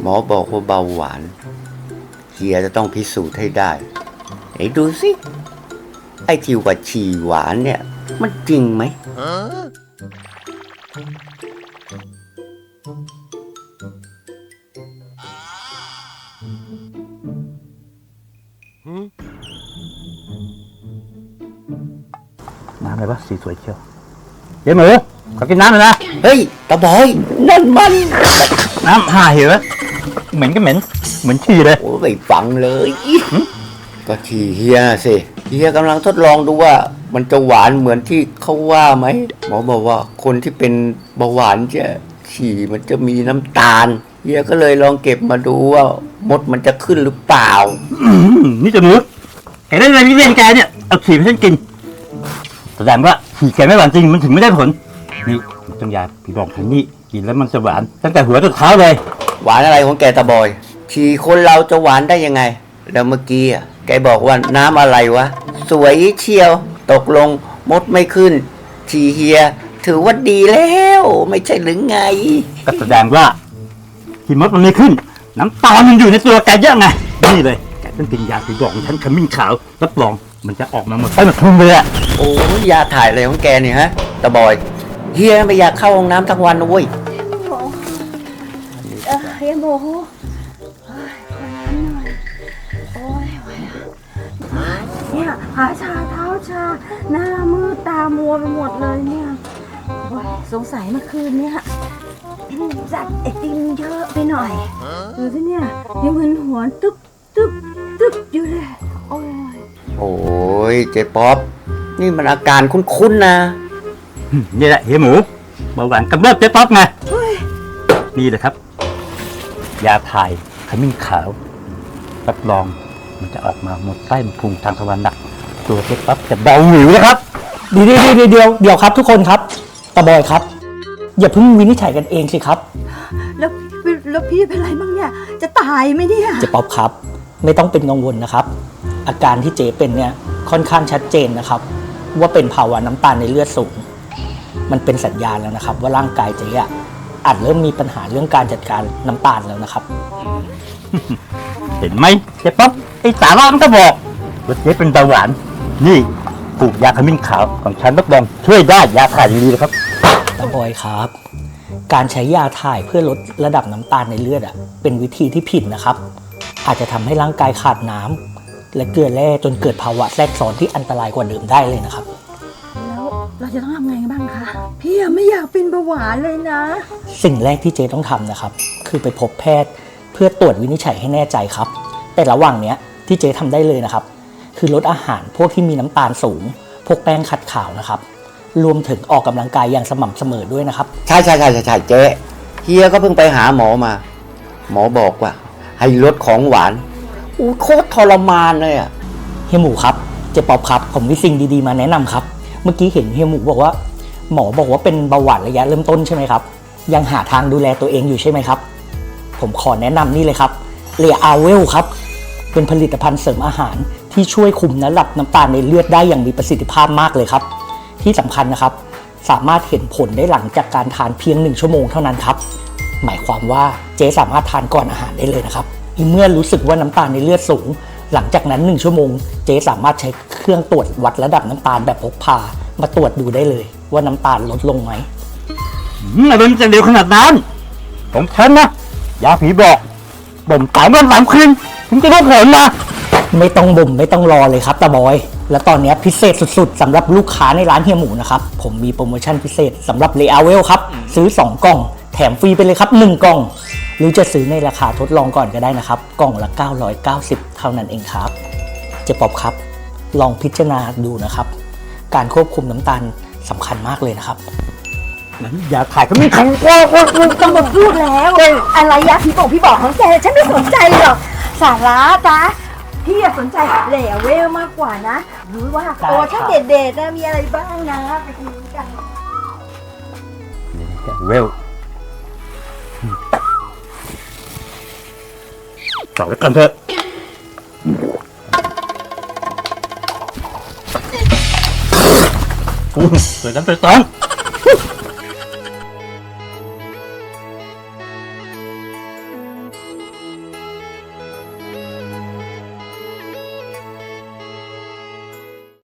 หมอบอกว่าเบาหวานเฮียจะต้องพิสูจน์ให้ได้ไหนดูสิ ไอ้ที่ว่าฉี่หวานเนี่ย มันจริงไหมน้ำอะไรวะสีสวยเชียว เจ๊หมูขอกินน้ำหน่อยนะเฮ้ยตาบอยนั่นมันน้ำห่าเหรอเหม็นก็เหม็นเหมือนขี้เลยโอ้ยไม่ฟังเลยก็ฉี่เฮียน่ะสิเฮียกำลังทดลองดูว่า มันจะหวานเหมือนที่เขาว่าไหมหมอบอกว่าคนที่เป็นเบาหวานจะฉี่มันจะมีน้ำตาลเฮียก็เลยลองเก็บมาดูว่ามดมันจะขึ้นหรือเปล่าอืมนี่เจะหมูเห็นได้เลยพี่เล่นแกเนี่ยเอาขี่ไปให้ฉันกิน แสดงว่าขี่แกไม่หวานจริงมันถึงไม่ได้ผลนี่ต้นยาผีบอกผมนี่กินแล้วมันจะหวานตั้งแต่หัวจนเท้าเลย หวานอะไรของแกตาบอยฉี่คนเราจะหวานได้ยังไง แล้วเมื่อกี้อะแกบอกว่าน้ำอะไรวะ สวยเชียว ตกลงมดไม่ขึ้น ฉี่เฮีย ถือว่าดีแล้ว ไม่ใช่หรือไง ก็แสดงว่าที่มดมันไม่ขึ้น น้ำตาลมันอยู่ในตัวแกเยอะไง นี่เลยแกต้องกินยาผีบอกของฉันขมิ้นขาวรับรอง มันจะออกมาหมดไปหมดทุ่งเลยอะโอ้ยยาถ่ายอะไรของแกเนี่ยฮะตาบอยเฮียไม่อยากเข้าห้องน้ำทั้งวันนะเว้ยโมเออเฮียโมโหเฮ้ยขอน้ำหน่อยโอ้ยไหวอะเนี่ยขาชาเท้าชา หน้ามืดตามัวไปหมดเลยเนี่ยโอ้ยสงสัยเมื่อคืนเนี่ยจัดไอติมเยอะไปหน่อยดูสิเนี่ยยังมึนหัวตึ๊บตึ๊บตึ๊บอยู่เลย โอ้ยโอ้ยเจ๊ป๊อปนี่มันอาการคุ้นๆนะอืมนี่แหละเฮียหมูเบาหวานกำเริบเจ๊ป๊อปไงเฮ้ยนี่แหละครับ ยาถ่ายขมิ้นขาวรับรองมันจะออกมาหมดไส้หมดพุงทางทวารหนัก ตัวเจ๊ป๊อปจะเบาหวิวนะครับเดี๋ยวเดี๋ยวเดี๋ยวเดี๋ยวเดี๋ยวครับทุกคนครับตาบอยครับ อย่าเพิ่งวินิจฉัยกันเองสิครับ แล้วแล้วพี่เป็นไรบ้างเนี่ย จะตายไหมเนี่ย เจ๊ป๊อปครับ ไม่ต้องเป็นกังวลนะครับ อาการที่เจ๊เป็นเนี่ยค่อนข้างชัดเจนนะครับ ว่าเป็นภาวะน้ำตาลในเลือดสูง มันเป็นสัญญาณแล้วนะครับ ว่าร่างกายเจ๊อะอาจเริ่มมีปัญหาเรื่องการจัดการน้ำตาลแล้วนะครับ เห็นไหมเจ๊ป๊อปไอ้สาระมันก็บอกว่าเจ๊เป็นเบาหวาน นี่ปลูกยาขมิ้นขาวของฉันรับรองช่วยได้ยาถ่ายดีๆเลยครับตาบอยครับ การใช้ยาถ่ายเพื่อลดระดับน้ำตาลในเลือดอะเป็นวิธีที่ผิดนะครับ อาจจะทำให้ร่างกายขาดน้ำ และเกลือแร่จนเกิดภาวะแทรกซ้อนที่อันตรายกว่าเดิมได้เลยนะครับ แล้วเราจะต้องทำไงบ้างคะ พี่อะไม่อยากเป็นเบาหวานเลยนะ สิ่งแรกที่เจต้องทำนะครับ คือไปพบแพทย์เพื่อตรวจวินิจฉัยให้แน่ใจครับ แต่ระหว่างเนี้ยที่เจทำได้เลยนะครับ คือลดอาหารพวกที่มีน้ำตาลสูง พวกแป้งขัดขาวนะครับ รวมถึงออกกำลังกายอย่างสม่ำเสมอด้วยนะครับ ใช่ใช่ใช่ใช่ใช่เจ๊เฮียก็เพิ่งไปหาหมอมา หมอบอกว่า ให้ลดของหวาน อู้โคตรทรมานเลยอะเฮียหมูครับ เจ๊ป๊อปครับ ผมมีสิ่งดีๆมาแนะนำครับ เมื่อกี้เห็นเฮียหมูบอกว่า หมอบอกว่าเป็นเบาหวานระยะเริ่มต้นใช่ไหมครับ ยังหาทางดูแลตัวเองอยู่ใช่ไหมครับ ผมขอแนะนำนี่เลยครับเลียอาเวลครับ เป็นผลิตภัณฑ์เสริมอาหาร ที่ช่วยคุมระดับน้ำตาลในเลือดได้อย่างมีประสิทธิภาพมากเลยครับ ที่สำคัญนะครับ สามารถเห็นผลได้หลังจากการทานเพียงหนึ่งชั่วโมงเท่านั้นครับ หมายความว่าเจ๊สามารถทานก่อนอาหารได้เลยนะครับ เมื่อรู้สึกว่าน้ำตาลในเลือดสูง หลังจากนั้นหนึ่งชั่วโมง เจ๊สามารถใช้เครื่องตรวจวัดระดับน้ำตาลแบบพกพา มาตรวจดูได้เลย ว่าน้ำตาลลดลงไหมอืมอะไรมันจะเร็วขนาดนั้นของฉันนะยาผีบอกบ่มสามวันสามคืนถึงจะได้ผลนะไม่ต้องบ่มไม่ต้องรอเลยครับตาบอย และตอนนี้พิเศษสุดๆสำหรับลูกค้าในร้านเฮียหมูนะครับ ผมมีโปรโมชั่นพิเศษสำหรับเลอาเวลครับ ซื้อ 2 กล่อง แถมฟรีไปเลยครับ 1 กล่อง หรือจะซื้อในราคาทดลองก่อนก็ได้นะครับ กล่องละ 990 เท่านั้นเองครับ เจ๊ป๊อบครับ ลองพิจารณาดูนะครับ การควบคุมน้ำตาลสำคัญมากเลยนะครับ นั้นยาถ่ายก็ไม่ทันโอ้โอ้โอ้ต้องมาพูดแล้ว อะไรยะพี่บอกพี่บอกของแกฉันไม่สนใจหรอกสาระจ้ะพี่อะสนใจเหล่เวลมากกว่านะรู้ว่าได้โอ้ฉันครับเด็ดๆนะมีอะไรบ้างนะไปดูกัน เวล ต่อแล้วกันเถอะกูเปิดกันเปิดตอน